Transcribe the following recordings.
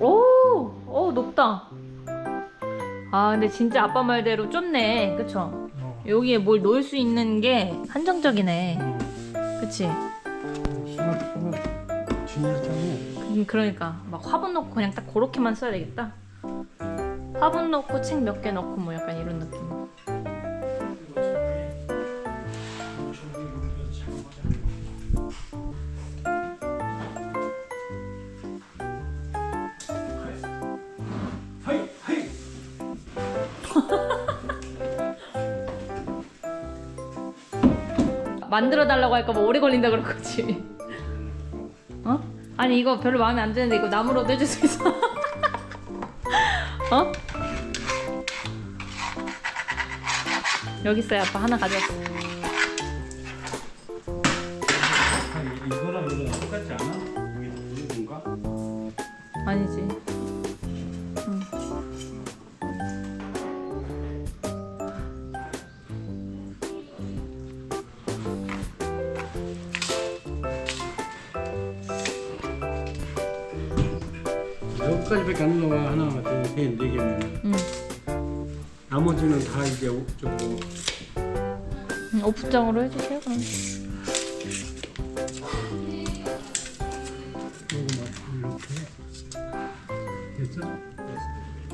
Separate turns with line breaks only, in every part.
오, 오 높다. 아 근데 진짜 아빠 말대로 좁네, 그쵸?
어.
여기에 뭘 놓을 수 있는 게 한정적이네,
어.
그치?
진열장에
음, 그러니까 막 화분 넣고 그냥 딱 그렇게만 써야 되겠다. 화분 넣고 책 몇 개 넣고 뭐 약간 이런 만들어 달라고 할까 봐 오래 걸린다 그럴 거지. 어? 아니 이거 별로 마음에 안 드는데 이거 나무로도 해줄 수 있어. 어? 여기 있어요 아빠 하나 가져왔어.
안 나와 하나 둘 셋 네 개면
응.
나머지는 다 이제 오- 저거
응, 오프장으로 해주세요 그럼.
요거만 이렇게 됐어? 됐어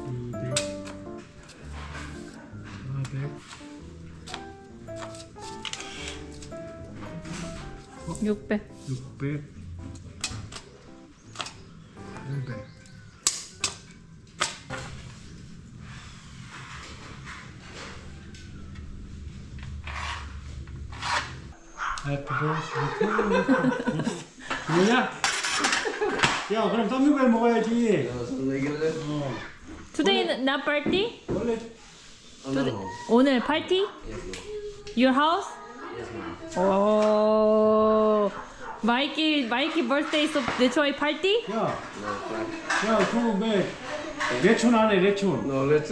200 400
600.
600 800 Happy birthday to you. 뭐냐? 야 그럼 썸미걸 먹어야지 어
Today not party?
원래
Today, 오늘 party? Your house? 오. 마이키 마이키 birthday so 내초의 party?
야, 야, 그거 왜 레촌 안해 레촌?
No, let's.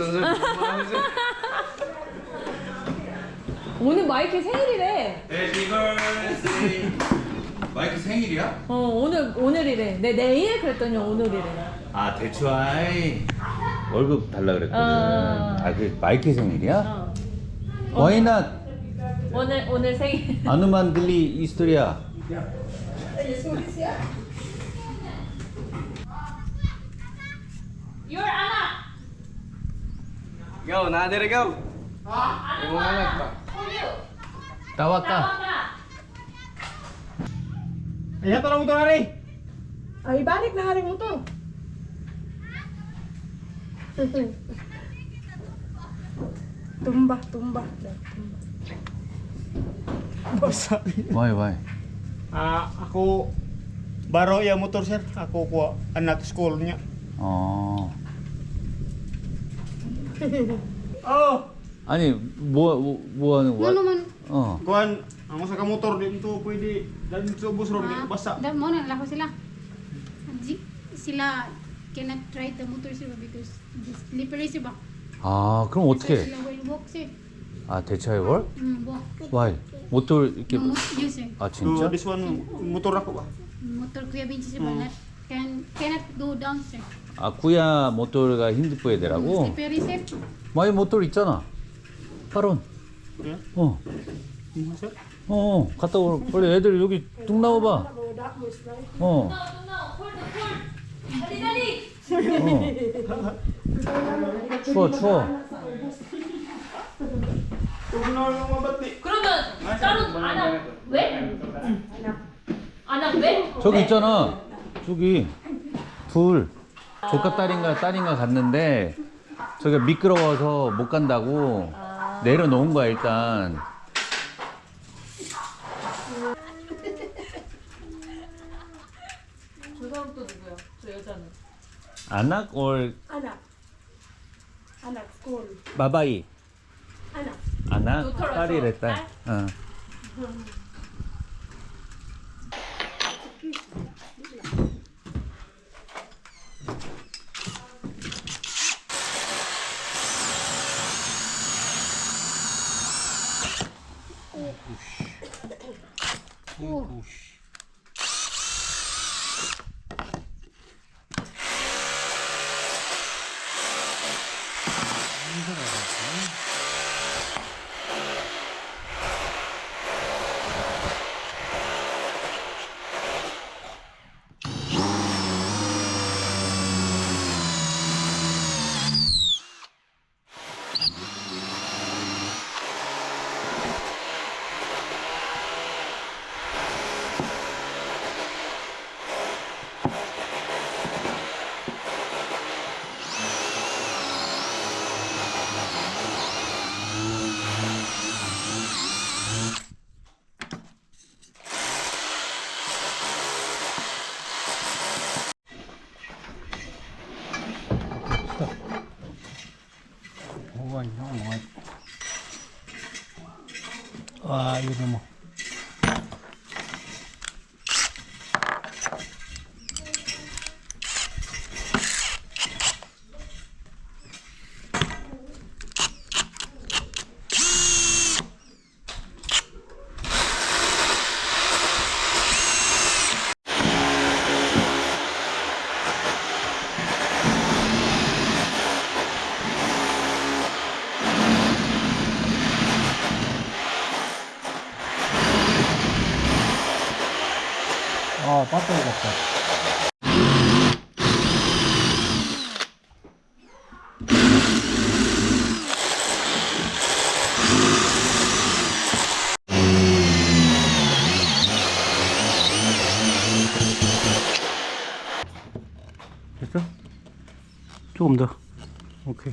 오늘 마이키 생일이래.
Happy birthday. 마이크 생일이야?
어 오늘 오늘이래. 내 내일 그랬더니 오늘이래.
아 대추아이 월급 달라 그랬거든.
어.
아그 마이크 생일이야?
어.
Why not?
오늘 오늘 생일.
아누만 들리 이스토리아.
Your anak.
Go, na dire go. Yung anak
Tawakal. ka.
Ayan, tolong motor hari.
Ay, balik na hari mo Tumbah tumbah. tumba.
Tumba.
Ah, aku baru ya motor sir. Aku kuat anak sekolahnya.
Oh.
oh.
아니 뭐뭐 하는
Ano
거야?
naman?
어.
kuan ang sa ka motor dito pwede dali sa bus ron di basa.
Da, mo na lako sila. Di- Sila cannot ride the motor sila because it's slippery sila.
아 그럼 어떻게? 아 대차의 월?
Mm, walk.
Why? 모tor 이렇게. 아 진짜?
this one motor ako ba?
Motor kuya Vinci sir banat. Can cannot go down sir.
아 구야 모tor가 힘들어야 되라고?
Slippery sir.
마이 모tor 있잖아. 파론.
Yeah.
어.
Sir?
어, 갔다 오. 빨리 애들 여기 뚝 나와봐. 어. 어. 추워, 추워.
그러면 따로 아nak 왜? 아nak 왜?
저기 있잖아. 저기 둘. 조카 딸인가 딸인가 갔는데 저기가 미끄러워서 못 간다고 내려놓은 거야 일단.
저 사람 또 누구야? 저 여자는.
아낙 or
Anak. Anak, school.
바바이.
Anak.
아낙
노털어서
딸이래 딸. 어.
아, 배터리 같다. 됐어? 조금 더. 오케이.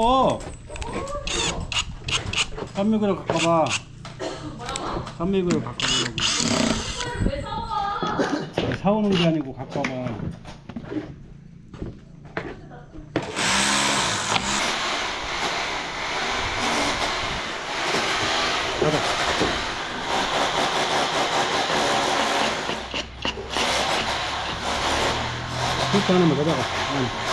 추워. 감미그릇 갖고 봐. 감미그릇 갖고 오려고. 왜 사와? 사오는 게 아니고 와봐. 가자. 그렇게 하나만 가져가. 응.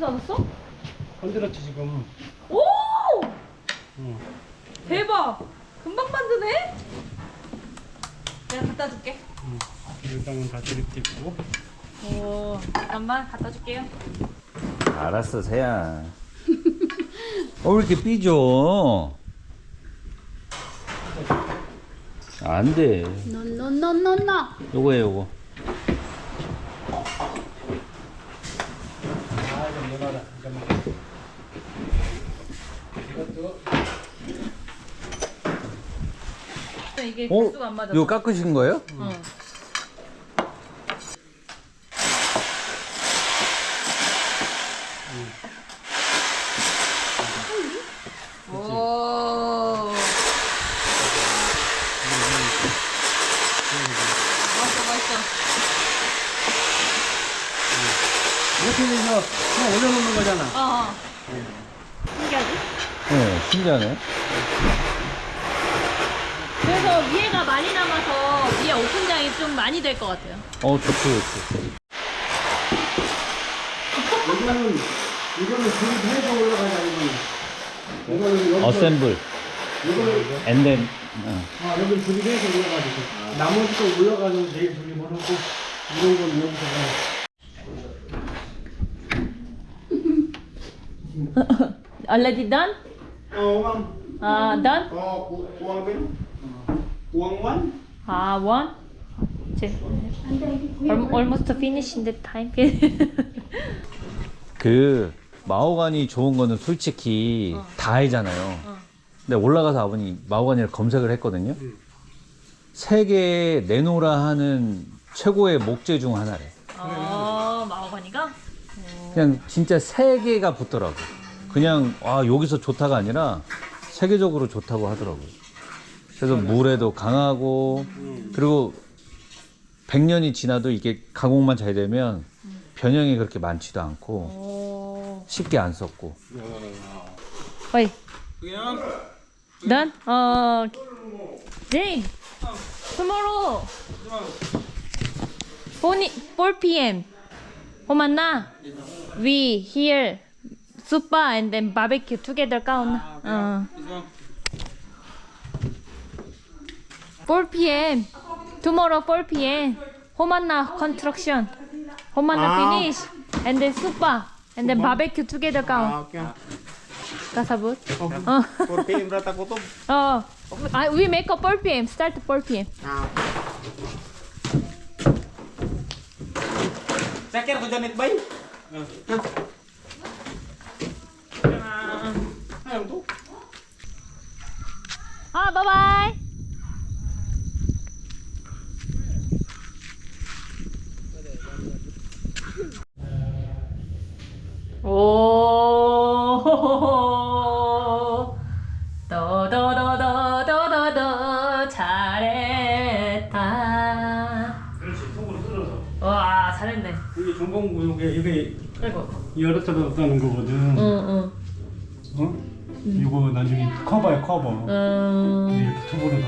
어, 어디서 왔어?
흔들었지 지금.
오!
응.
대박! 금방 만드네? 내가 갖다 줄게.
일단은 다 드립 고
오, 잠깐만 갖다 줄게요.
알았어, 새야. 어, 왜 이렇게 삐져? 안 돼.
No, no.
요거야, 요거.
아좀 열어라. 잠깐만. 이것도
이게
어?
개수가 안 맞아.
이거 깎으신 거예요?
어. 오. 맛있어, 맛있어.
이렇게 해서 그냥 올려놓는 거잖아.
어, 어. 신기하지?
네, 신기하네.
그래서 위에가 많이 남아서 위에 오픈장이 좀 많이 될 것 같아요.
어, 좋지, 좋지.
이거는 이거는 조립해서 이거는. 이거는 여기서
어셈블.
이거는
앤덴. 어.
아 여기 조립해서 올라가지고 나머지 거 올라가는 제일 조립을 하고 이런 건 여기서 가.
Already done?
Oo, ma'am.
Ah, done?
Oo, ku- kuwang one?
Ah, one? 제- Al- Almost finish in the time.
그 마호가니 좋은 거는 솔직히 다 알잖아요. 근데 올라가서 아버님 마호가니를 검색을 했거든요. 세계에 내놓으라 하는 최고의 목재 중 하나래.
어, 마오가니가?
그냥 진짜 세 개가 붙더라고. 그냥 아 여기서 좋다가 아니라 세계적으로 좋다고 하더라고요. 그래서 물에도 강하고 그리고 100년이 지나도 이게 가공만 잘 되면 변형이 그렇게 많지도 않고
오.
쉽게 안 썩고.
어이. Done? 어, Jane. Tomorrow. 4, 4 p.m. 호만나. We here. Supa and then barbecue together kauna. 어. 4 p.m. Tomorrow 4 p.m. 호만나 construction. 호만나 finish. And then supa. And then barbecue together kauna.
okay.
Kasabot? 어.
4 p.m. rata ko to.
어. 아, we make a 4 p.m. Start 4 p.m.
Sakir ko dyan, bay. Ayun to.
아, 바이바이. 잘했다.
그렇지, 속으로 쓸어서.
와, 잘했네.
이게 중공구역에 이게
아이고.
열었다는 거거든.
응, 응.
어? 이거 나중에 커버야, 커버.
음.
이렇게 튜브로 다